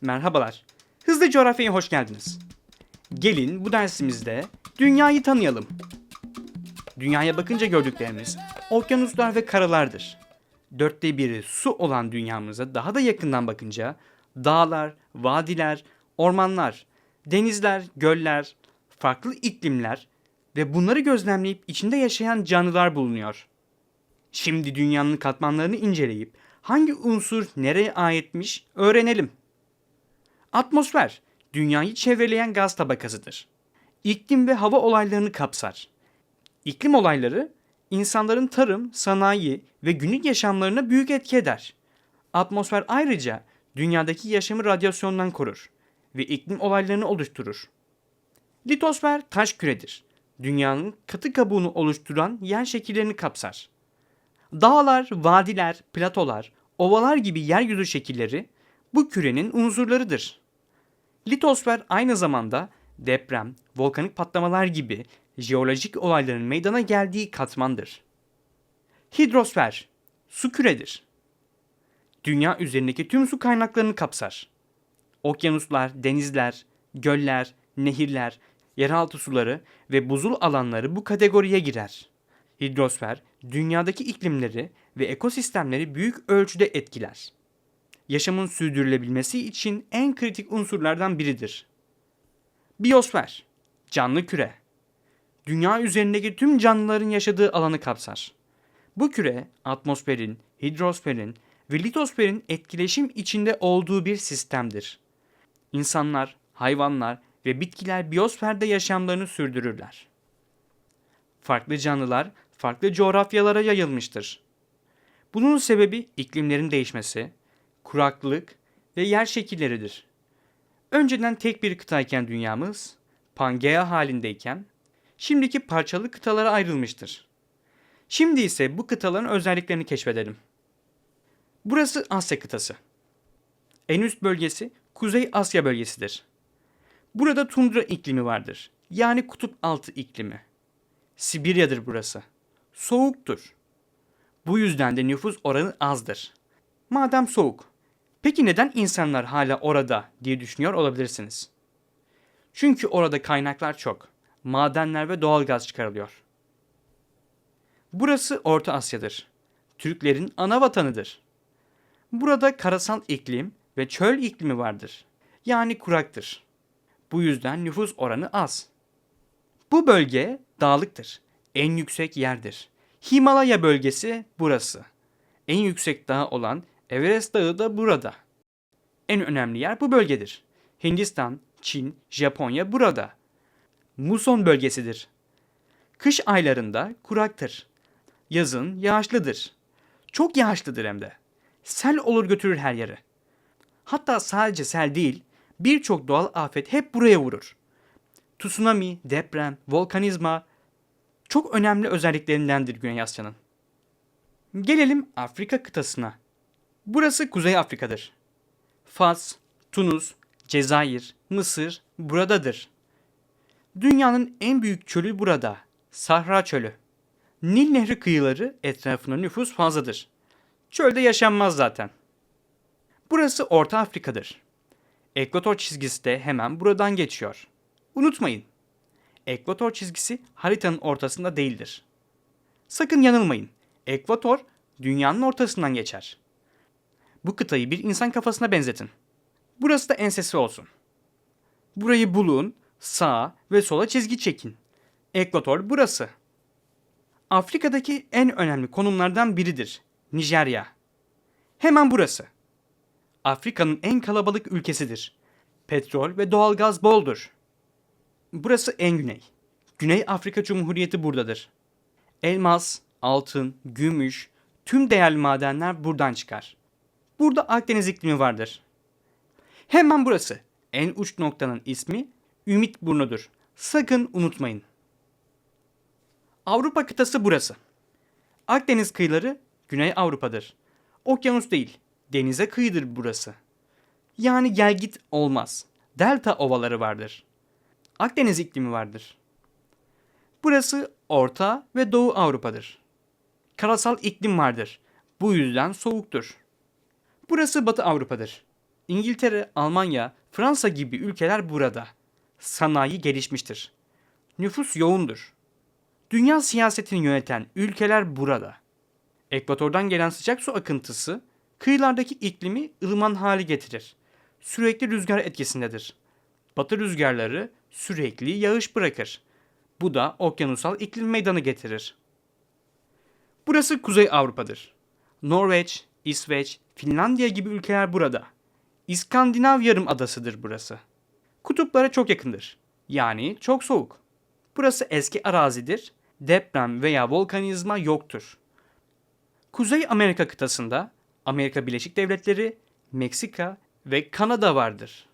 Merhabalar. Hızlı coğrafyaya hoş geldiniz. Gelin bu dersimizde dünyayı tanıyalım. Dünyaya bakınca gördüklerimiz okyanuslar ve karalardır. Dörtte biri su olan dünyamıza daha da yakından bakınca dağlar, vadiler, ormanlar, denizler, göller, farklı iklimler ve bunları gözlemleyip içinde yaşayan canlılar bulunuyor. Şimdi dünyanın katmanlarını inceleyip hangi unsur nereye aitmiş öğrenelim. Atmosfer, dünyayı çevreleyen gaz tabakasıdır. İklim ve hava olaylarını kapsar. İklim olayları insanların tarım, sanayi ve günlük yaşamlarına büyük etki eder. Atmosfer ayrıca dünyadaki yaşamı radyasyondan korur ve iklim olaylarını oluşturur. Litosfer taş küredir. Dünyanın katı kabuğunu oluşturan yer şekillerini kapsar. Dağlar, vadiler, platolar, ovalar gibi yeryüzü şekilleri bu kürenin unsurlarıdır. Litosfer aynı zamanda deprem, volkanik patlamalar gibi jeolojik olayların meydana geldiği katmandır. Hidrosfer, su küredir. Dünya üzerindeki tüm su kaynaklarını kapsar. Okyanuslar, denizler, göller, nehirler, yeraltı suları ve buzul alanları bu kategoriye girer. Hidrosfer, dünyadaki iklimleri ve ekosistemleri büyük ölçüde etkiler. Yaşamın sürdürülebilmesi için en kritik unsurlardan biridir. Biyosfer, canlı küre. Dünya üzerindeki tüm canlıların yaşadığı alanı kapsar. Bu küre atmosferin, hidrosferin ve litosferin etkileşim içinde olduğu bir sistemdir. İnsanlar, hayvanlar ve bitkiler biyosferde yaşamlarını sürdürürler. Farklı canlılar farklı coğrafyalara yayılmıştır. Bunun sebebi iklimlerin değişmesi, kuraklık ve yer şekilleridir. Önceden tek bir kıtayken dünyamız, Pangea halindeyken, şimdiki parçalı kıtalara ayrılmıştır. Şimdi ise bu kıtaların özelliklerini keşfedelim. Burası Asya kıtası. En üst bölgesi Kuzey Asya bölgesidir. Burada tundra iklimi vardır. Yani kutup altı iklimi. Sibirya'dır burası. Soğuktur. Bu yüzden de nüfus oranı azdır. Madem soğuk, peki neden insanlar hala orada diye düşünüyor olabilirsiniz. Çünkü orada kaynaklar çok. Madenler ve doğal gaz çıkarılıyor. Burası Orta Asya'dır. Türklerin ana vatanıdır. Burada karasal iklim ve çöl iklimi vardır. Yani kuraktır. Bu yüzden nüfus oranı az. Bu bölge dağlıktır. En yüksek yerdir. Himalaya bölgesi burası. En yüksek dağ olan Everest Dağı da burada. En önemli yer bu bölgedir. Hindistan, Çin, Japonya burada. Muson bölgesidir. Kış aylarında kuraktır. Yazın yağışlıdır. Çok yağışlıdır hem de. Sel olur götürür her yeri. Hatta sadece sel değil, birçok doğal afet hep buraya vurur. Tsunami, deprem, volkanizma çok önemli özelliklerindendir Güney Asya'nın. Gelelim Afrika kıtasına. Burası Kuzey Afrika'dır. Fas, Tunus, Cezayir, Mısır buradadır. Dünyanın en büyük çölü burada. Sahra Çölü. Nil Nehri kıyıları etrafında nüfus fazladır. Çölde yaşanmaz zaten. Burası Orta Afrika'dır. Ekvator çizgisi de hemen buradan geçiyor. Unutmayın. Ekvator çizgisi haritanın ortasında değildir. Sakın yanılmayın. Ekvator dünyanın ortasından geçer. Bu kıtayı bir insan kafasına benzetin. Burası da ensesi olsun. Burayı bulun, sağa ve sola çizgi çekin. Ekvator burası. Afrika'daki en önemli konumlardan biridir. Nijerya. Hemen burası. Afrika'nın en kalabalık ülkesidir. Petrol ve doğalgaz boldur. Burası en güney. Güney Afrika Cumhuriyeti buradadır. Elmas, altın, gümüş, tüm değerli madenler buradan çıkar. Burada Akdeniz iklimi vardır. Hemen burası. En uç noktanın ismi Ümit Burnu'dur. Sakın unutmayın. Avrupa kıtası burası. Akdeniz kıyıları Güney Avrupa'dır. Okyanus değil, denize kıyıdır burası. Yani gel git olmaz. Delta ovaları vardır. Akdeniz iklimi vardır. Burası Orta ve Doğu Avrupa'dır. Karasal iklim vardır. Bu yüzden soğuktur. Burası Batı Avrupa'dır. İngiltere, Almanya, Fransa gibi ülkeler burada. Sanayi gelişmiştir. Nüfus yoğundur. Dünya siyasetini yöneten ülkeler burada. Ekvatordan gelen sıcak su akıntısı kıyılardaki iklimi ılıman hale getirir. Sürekli rüzgar etkisindedir. Batı rüzgarları sürekli yağış bırakır. Bu da okyanusal iklim meydana getirir. Burası Kuzey Avrupa'dır. Norveç, İsveç, Finlandiya gibi ülkeler burada. İskandinav yarım adasıdır burası. Kutuplara çok yakındır. Yani çok soğuk. Burası eski arazidir. Deprem veya volkanizma yoktur. Kuzey Amerika kıtasında Amerika Birleşik Devletleri, Meksika ve Kanada vardır.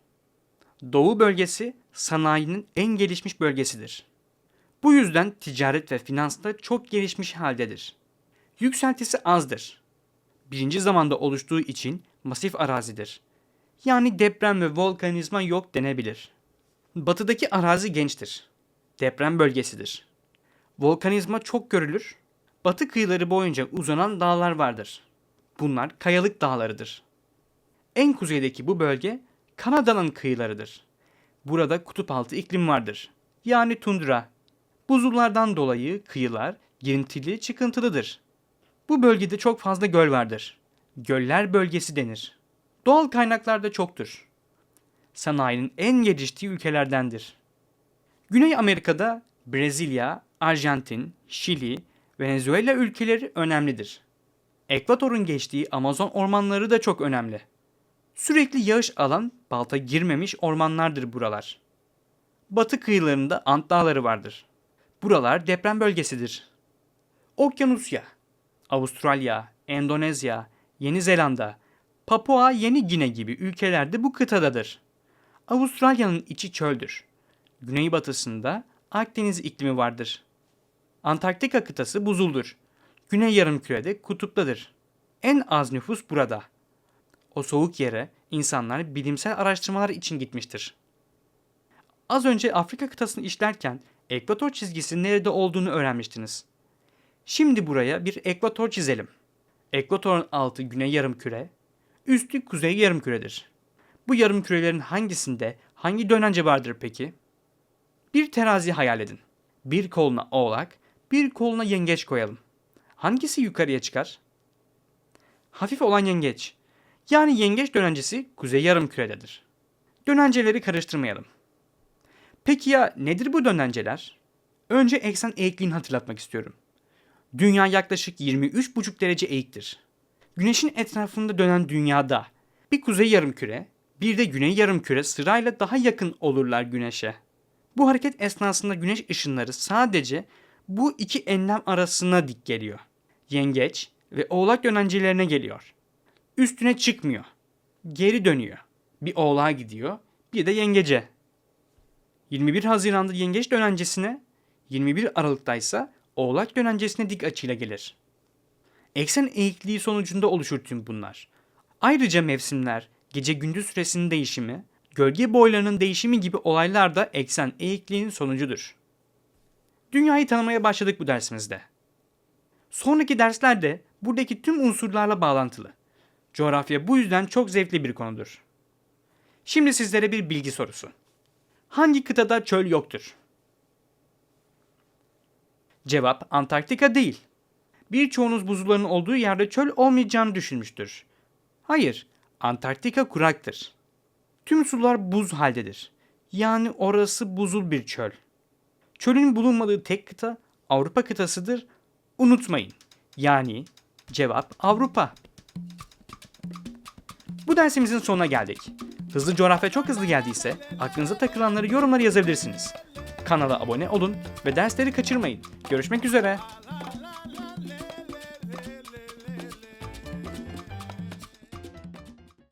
Doğu bölgesi sanayinin en gelişmiş bölgesidir. Bu yüzden ticaret ve finansta çok gelişmiş haldedir. Yükseltisi azdır. Birinci zamanda oluştuğu için masif arazidir. Yani deprem ve volkanizma yok denebilir. Batıdaki arazi gençtir. Deprem bölgesidir. Volkanizma çok görülür. Batı kıyıları boyunca uzanan dağlar vardır. Bunlar kayalık dağlarıdır. En kuzeydeki bu bölge Kanada'nın kıyılarıdır. Burada kutup altı iklim vardır. Yani tundra. Buzullardan dolayı kıyılar girintili çıkıntılıdır. Bu bölgede çok fazla göl vardır. Göller bölgesi denir. Doğal kaynaklar da çoktur. Sanayinin en geliştiği ülkelerdendir. Güney Amerika'da Brezilya, Arjantin, Şili, Venezuela ülkeleri önemlidir. Ekvatorun geçtiği Amazon ormanları da çok önemli. Sürekli yağış alan, balta girmemiş ormanlardır buralar. Batı kıyılarında Ant Dağları vardır. Buralar deprem bölgesidir. Okyanusya, Avustralya, Endonezya, Yeni Zelanda, Papua Yeni Gine gibi ülkelerde bu kıtadadır. Avustralya'nın içi çöldür. Güneybatısında Akdeniz iklimi vardır. Antarktika kıtası buzuldur. Güney yarımkürede kutuptadır. En az nüfus burada. O soğuk yere insanlar bilimsel araştırmalar için gitmiştir. Az önce Afrika kıtasını işlerken ekvator çizgisinin nerede olduğunu öğrenmiştiniz. Şimdi buraya bir ekvator çizelim. Ekvatorun altı güney yarımküre, üstü kuzey yarımküredir. Bu yarımkürelerin hangisinde hangi dönence vardır peki? Bir terazi hayal edin. Bir koluna oğlak, bir koluna yengeç koyalım. Hangisi yukarıya çıkar? Hafif olan yengeç. Yani yengeç dönencesi kuzey yarımkürededir. Dönenceleri karıştırmayalım. Peki ya nedir bu dönenceler? Önce eksen eğikliğini hatırlatmak istiyorum. Dünya yaklaşık 23,5 derece eğiktir. Güneşin etrafında dönen dünyada bir kuzey yarımküre, bir de güney yarımküre sırayla daha yakın olurlar güneşe. Bu hareket esnasında güneş ışınları sadece bu iki enlem arasına dik geliyor. Yengeç ve oğlak dönencelerine geliyor. Üstüne çıkmıyor. Geri dönüyor. Bir oğlağa gidiyor, bir de yengece. 21 Haziran'da yengeç dönencesine, 21 Aralık'ta ise oğlak dönencesine dik açıyla gelir. Eksen eğikliği sonucunda oluşur tüm bunlar. Ayrıca mevsimler, gece gündüz süresinin değişimi, gölge boylarının değişimi gibi olaylar da eksen eğikliğinin sonucudur. Dünyayı tanımaya başladık bu dersimizde. Sonraki derslerde buradaki tüm unsurlarla bağlantılı. Coğrafya bu yüzden çok zevkli bir konudur. Şimdi sizlere bir bilgi sorusu. Hangi kıtada çöl yoktur? Cevap Antarktika değil. Birçoğunuz buzulların olduğu yerde çöl olmayacağını düşünmüştür. Hayır, Antarktika kuraktır. Tüm sular buz haldedir. Yani orası buzul bir çöl. Çölün bulunmadığı tek kıta Avrupa kıtasıdır. Unutmayın. Yani cevap Avrupa. Bu dersimizin sonuna geldik. Hızlı coğrafya çok hızlı geldiyse aklınıza takılanları yorumlara yazabilirsiniz. Kanala abone olun ve dersleri kaçırmayın. Görüşmek üzere.